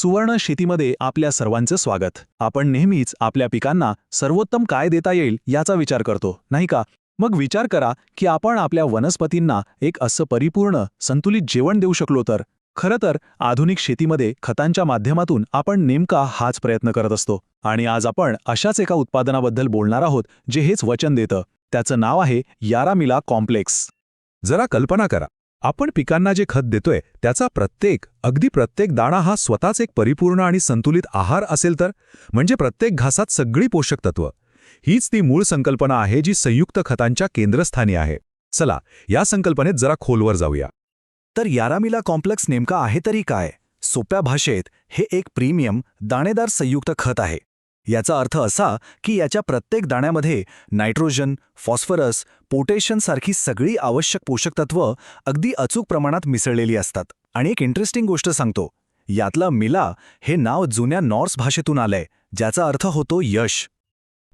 सुवर्ण शेतीमध्ये आपल्या सर्वांचं स्वागत. आपण नेहमीच आपल्या पिकांना सर्वोत्तम काय देता येईल याचा विचार करतो नाही का? मग विचार करा की आपण आपल्या वनस्पतींना एक असं परिपूर्ण संतुलित जेवण देऊ शकलो तर? खरं तर आधुनिक शेतीमध्ये खतांच्या माध्यमातून आपण नेमका हाच प्रयत्न करत असतो. आणि आज आपण अशाच एका उत्पादनाबद्दल बोलणार आहोत जे हेच वचन देतं. त्याचं नाव आहे यारामिला कॉम्प्लेक्स. जरा कल्पना करा. आपण पिकांना जे खत देतोय त्याचा प्रत्येक अगदी प्रत्येक दाणा हा स्वतःच एक परिपूर्ण आणि संतुलित आहार असेल तर? म्हणजे प्रत्येक घासात सगळी पोषक तत्व. हीच ती मूळ संकल्पना आहे जी संयुक्त खतांच्या केंद्रस्थानी आहे. चला या संकल्पनेत जरा खोलवर जाऊया. तर यारामिला कॉम्प्लेक्स नेमका आहे तरी काय? सोप्या भाषेत हे एक प्रीमियम दाणेदार संयुक्त खत आहे. याचा अर्थ असा की याच्या प्रत्येक दाण्यामध्ये नायट्रोजन फॉस्फरस पोटेशनसारखी सगळी आवश्यक पोषक तत्व अगदी अचूक प्रमाणात मिसळलेली असतात. आणि एक इंटरेस्टिंग गोष्ट सांगतो. यातला मिला हे नाव जुन्या नॉर्स भाषेतून आलंय ज्याचा अर्थ होतो यश.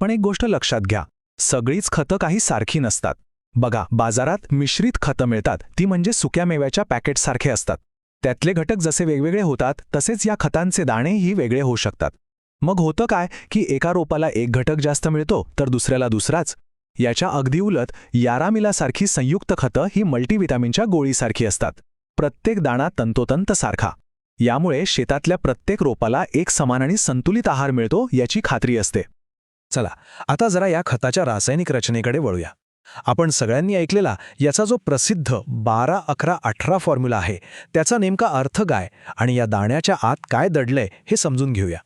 पण एक गोष्ट लक्षात घ्या. सगळीच खतं काही सारखी नसतात. बघा बाजारात मिश्रित खतं मिळतात. ती म्हणजे सुक्या मेव्याच्या पॅकेटसारखे असतात. त्यातले घटक जसे वेगवेगळे होतात तसेच या खतांचे दाणेही वेगळे होऊ शकतात. मग होतं काय की एका रोपाला एक घटक जास्त मिळतो तर दुसऱ्याला दुसराच? याच्या अगदी उलट यारामिलासारखी संयुक्त खतं ही मल्टीव्हिटॅमिनच्या गोळीसारखी असतात. प्रत्येक दाणा तंतोतंत सारखा. यामुळे शेतातल्या प्रत्येक रोपाला एक समान आणि संतुलित आहार मिळतो याची खात्री असते. चला आता जरा या खताच्या रासायनिक रचनेकडे वळूया. आपण सगळ्यांनी ऐकलेला याचा जो प्रसिद्ध बारा अकरा अठरा फॉर्म्युला आहे त्याचा नेमका अर्थ काय आणि या दाण्याच्या आत काय दडलंय हे समजून घेऊया.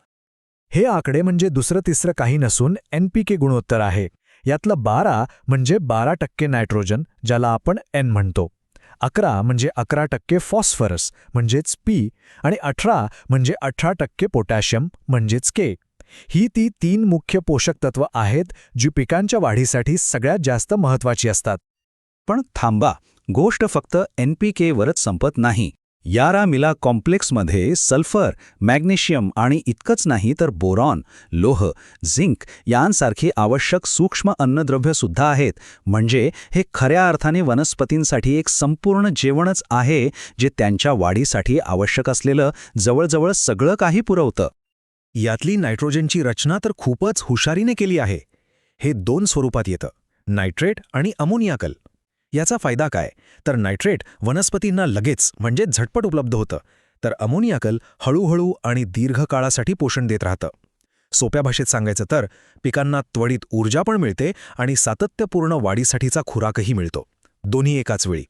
हे आकडे म्हणजे दुसरं तिसरं काही नसून एनपीके गुणोत्तर आहे. यातलं बारा म्हणजे बारा टक्के नायट्रोजन ज्याला आपण एन म्हणतो. अकरा म्हणजे अकरा टक्के फॉस्फरस म्हणजेच पी आणि अठरा म्हणजे अठरा टक्के पोटॅशियम म्हणजेच के ही ती तीन मुख्य पोषक तत्व आहेत जी पिकांच्या वाढीसाठी सगळ्यात जास्त महत्वाची असतात. पण थांबा गोष्ट फक्त एन पी केवरच संपत नाही. यारा मिला कॉम्प्लेक्समध्ये सल्फर मॅग्नेशियम आणि इतकंच नाही तर बोरॉन लोह झिंक यांसारखी आवश्यक सूक्ष्म अन्नद्रव्यसुद्धा आहेत. म्हणजे हे खऱ्या अर्थाने वनस्पतींसाठी एक संपूर्ण जेवणच आहे जे त्यांच्या वाढीसाठी आवश्यक असलेलं जवळजवळ सगळं काही पुरवतं. यातली नायट्रोजनची रचना तर खूपच हुशारीने केली आहे. हे दोन स्वरूपात येतं नायट्रेट आणि अमोनियाकल. याचा फायदा काय? तर नायट्रेट वनस्पतींना लगेच म्हणजे झटपट उपलब्ध होतं. तर अमोनियाकल हळूहळू आणि दीर्घकाळासाठी पोषण देत राहतं. सोप्या भाषेत सांगायचं तर पिकांना त्वरित ऊर्जा पण मिळते आणि सातत्यपूर्ण वाढीसाठीचा खुराकही मिळतो. दोन्ही एकाच वेळी.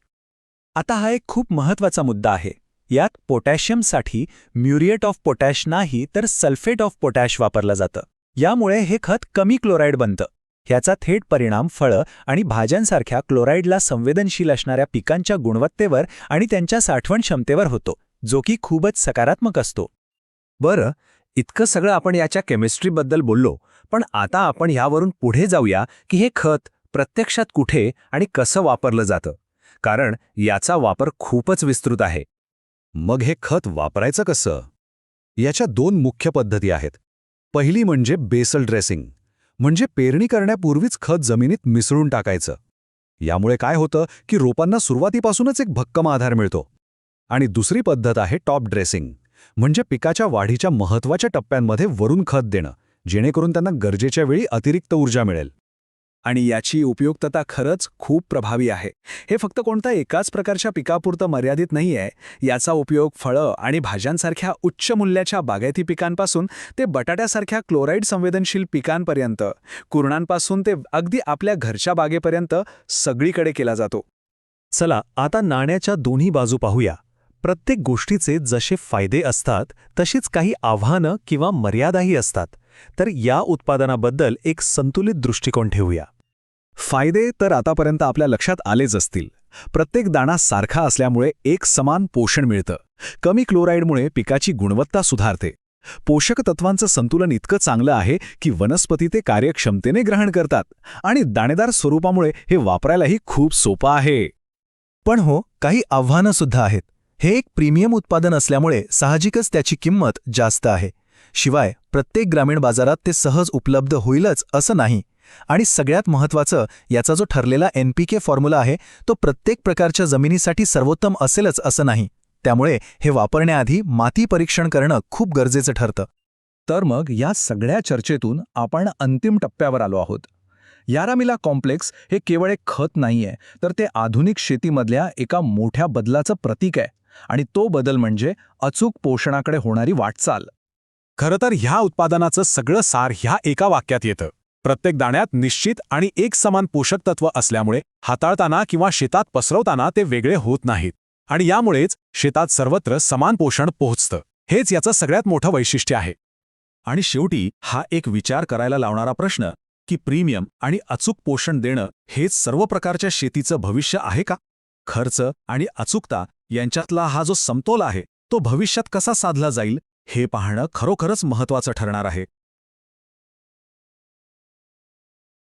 आता हा एक खूप महत्त्वाचा मुद्दा आहे. यात पोटॅशियमसाठी म्युरिएट ऑफ पोटॅश नाही तर सल्फेट ऑफ पोटॅश वापरलं जातं. यामुळे हे खत कमी क्लोराईड बनतं. ह्याचा थेट परिणाम फळं आणि भाज्यांसारख्या क्लोराईडला संवेदनशील असणाऱ्या पिकांच्या गुणवत्तेवर आणि त्यांच्या साठवण क्षमतेवर होतो जो की खूपच सकारात्मक असतो. बरं इतकं सगळं आपण याच्या केमिस्ट्रीबद्दल बोललो पण आता आपण ह्यावरून पुढे जाऊया की हे खत प्रत्यक्षात कुठे आणि कसं वापरलं जातं कारण याचा वापर खूपच विस्तृत आहे. मग हे खत वापरायचं कसं? याच्या दोन मुख्य पद्धती आहेत. पहिली म्हणजे बेसल ड्रेसिंग. म्हणजे पेरणी करण्यापूर्वीच खत जमिनीत मिसळून टाकायचं. यामुळे काय होतं की रोपांना सुरुवातीपासूनच एक भक्कम आधार मिळतो. आणि दुसरी पद्धत आहे टॉप ड्रेसिंग म्हणजे पिकाच्या वाढीच्या महत्त्वाच्या टप्प्यांमध्ये वरून खत देणं जेणेकरून त्यांना गरजेच्या वेळी अतिरिक्त ऊर्जा मिळेल. आणि याची उपयुक्तता खरंच खूप प्रभावी आहे. हे फक्त कोणत्या एकाच प्रकारच्या पिकापुरतं मर्यादित नाही आहे. याचा उपयोग फळं आणि भाज्यांसारख्या उच्च मूल्याच्या बागायती पिकांपासून ते बटाट्यासारख्या क्लोराईड संवेदनशील पिकांपर्यंत कुरणांपासून ते अगदी आपल्या घरच्या बागेपर्यंत सगळीकडे केला जातो. चला आता नाण्याच्या दोन्ही बाजू पाहूया. प्रत्येक गोष्टीचे जसे फायदे असतात तशीच काही आव्हानं किंवा मर्यादाही असतात. तर या उत्पादनाबद्दल एक संतुलित दृष्टिकोन ठेवूया. फायदे तर आतापर्यंत आपल्या लक्षात आलेच असतील. प्रत्येक दाणा सारखा असल्यामुळे एक समान पोषण मिळतं. कमी क्लोराईडमुळे पिकाची गुणवत्ता सुधारते. पोषक तत्वांचं संतुलन इतकं चांगलं आहे की वनस्पती ते कार्यक्षमतेने ग्रहण करतात आणि दाणेदार स्वरूपामुळे हे वापरायलाही खूप सोपं आहे. पण हो काही आव्हानं सुद्धा आहेत. हे एक प्रीमियम उत्पादन असल्यामुळे साहजिकच त्याची किंमत जास्त आहे. शिवाय प्रत्येक ग्रामीण बाजारात ते सहज उपलब्ध होईलच असं नाही. आणि सगळ्यात महत्त्वाचं याचा जो ठरलेला एनपीके फॉर्म्युला आहे तो प्रत्येक प्रकारच्या जमिनीसाठी सर्वोत्तम असेलच असं नाही. त्यामुळे हे वापरण्याआधी माती परीक्षण करणं खूप गरजेचं ठरतं. तर मग या सगळ्या चर्चेतून आपण अंतिम टप्प्यावर आलो आहोत. यारामिला कॉम्प्लेक्स हे केवळ एक खत नाहीये तर ते आधुनिक शेतीमधल्या एका मोठ्या बदलाचं प्रतीक आहे. आणि तो बदल म्हणजे अचूक पोषणाकडे होणारी वाटचाल. खरं तर ह्या उत्पादनाचं सगळं सार ह्या एका वाक्यात येतं. प्रत्येक दाण्यात निश्चित आणि एक समान पोषक तत्व असल्यामुळे हाताळताना किंवा शेतात पसरवताना ते वेगळे होत नाहीत. आणि यामुळेच शेतात सर्वत्र समान पोषण पोहोचतं. हेच याचं सगळ्यात मोठं वैशिष्ट्य आहे. आणि शेवटी हा एक विचार करायला लावणारा प्रश्न की प्रीमियम आणि अचूक पोषण देणं हेच सर्व प्रकारच्या शेतीचं भविष्य आहे का? खर्च आणि अचूकता यांच्यातला हा जो समतोल आहे तो भविष्यात कसा साधला जाईल? हे पाहणं खरोखरच महत्वाचं ठरणार आहे.